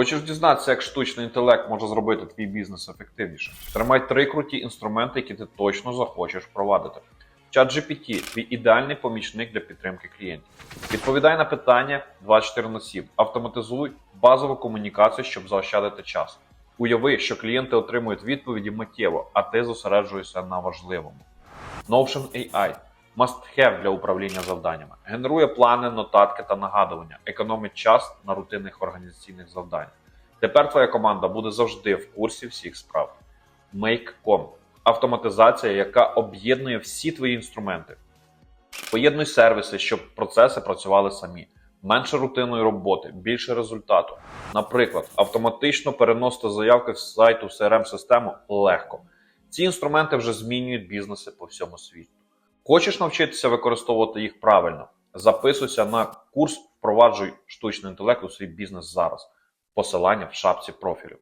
Хочеш дізнатися, як штучний інтелект може зробити твій бізнес ефективнішим? Тримай три круті інструменти, які ти точно захочеш впровадити. ChatGPT – твій ідеальний помічник для підтримки клієнтів. Відповідай на питання 24 на 7. Автоматизуй базову комунікацію, щоб заощадити час. Уяви, що клієнти отримують відповіді миттєво, а ти зосереджуєшся на важливому. Notion AI – must-have для управління завданнями. Генерує плани, нотатки та нагадування, економить час на рутинних організаційних завданнях. Тепер твоя команда буде завжди в курсі всіх справ. Make.com – автоматизація, яка об'єднує всі твої інструменти. Поєднуй сервіси, щоб процеси працювали самі. Менше рутинної роботи, більше результату. Наприклад, автоматично переносити заявки з сайту в CRM-систему легко. Ці інструменти вже змінюють бізнеси по всьому світу. Хочеш навчитися використовувати їх правильно? Записуйся на курс Впроваджуй штучний інтелект у свій бізнес зараз. Посилання в шапці профілю.